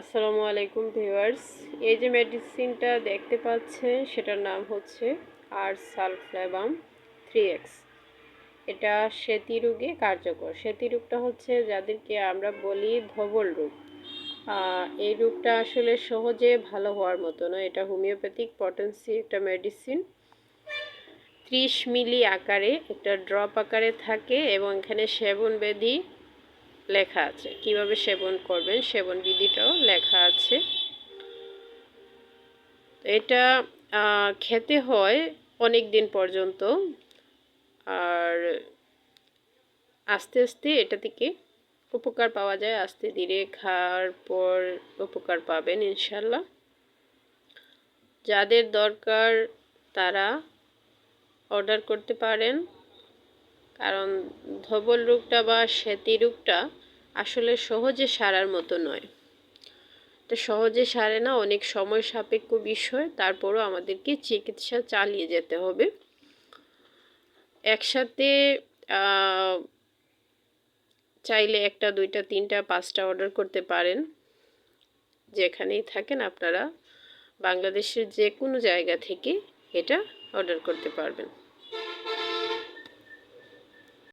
আসসালামু আলাইকুম ভিউয়ার্স। এই যে মেডিসিনটা দেখতে পাচ্ছেন, সেটার নাম হচ্ছে আর সালফ্লেবাম থ্রি এক্স। এটা সেতি রোগে কার্যকর। সেতি রোগটা হচ্ছে যাদেরকে আমরা বলি ধবল রোগ। এই রোগটা আসলে সহজে ভালো হওয়ার মতো না। এটা হোমিওপ্যাথিক পটেন্সি একটা মেডিসিন। ত্রিশ মিলি আকারে একটা ড্রপ আকারে থাকে এবং এখানে সেবন বেদি লেখা আছে। কীভাবে সেবন করবেন? সেবন বিধিটাও লেখা আছে। এটা খেতে হয় অনেক দিন পর্যন্ত। আর আস্তে আস্তে এটা থেকে উপকার পাওয়া যায়। আস্তে ধীরে খাওয়ার পর উপকার পাবেন ইনশাল্লাহ। যাদের দরকার তারা অর্ডার করতে পারেন। কারণ ধবল রোগটা বা সেতি রোগটা আসলে সহজে সারার মতো নয়। এটা সহজে সারে না, অনেক সময় সাপেক্ষ বিষয়, তারপরও আমাদেরকে চিকিৎসা চালিয়ে যেতে হবে। একসাথে চাইলে একটা, দুইটা, তিনটা, পাঁচটা অর্ডার করতে পারেন। যেখানেই থাকেন আপনারা, বাংলাদেশের যে কোনো জায়গা থেকে এটা অর্ডার করতে পারবেন।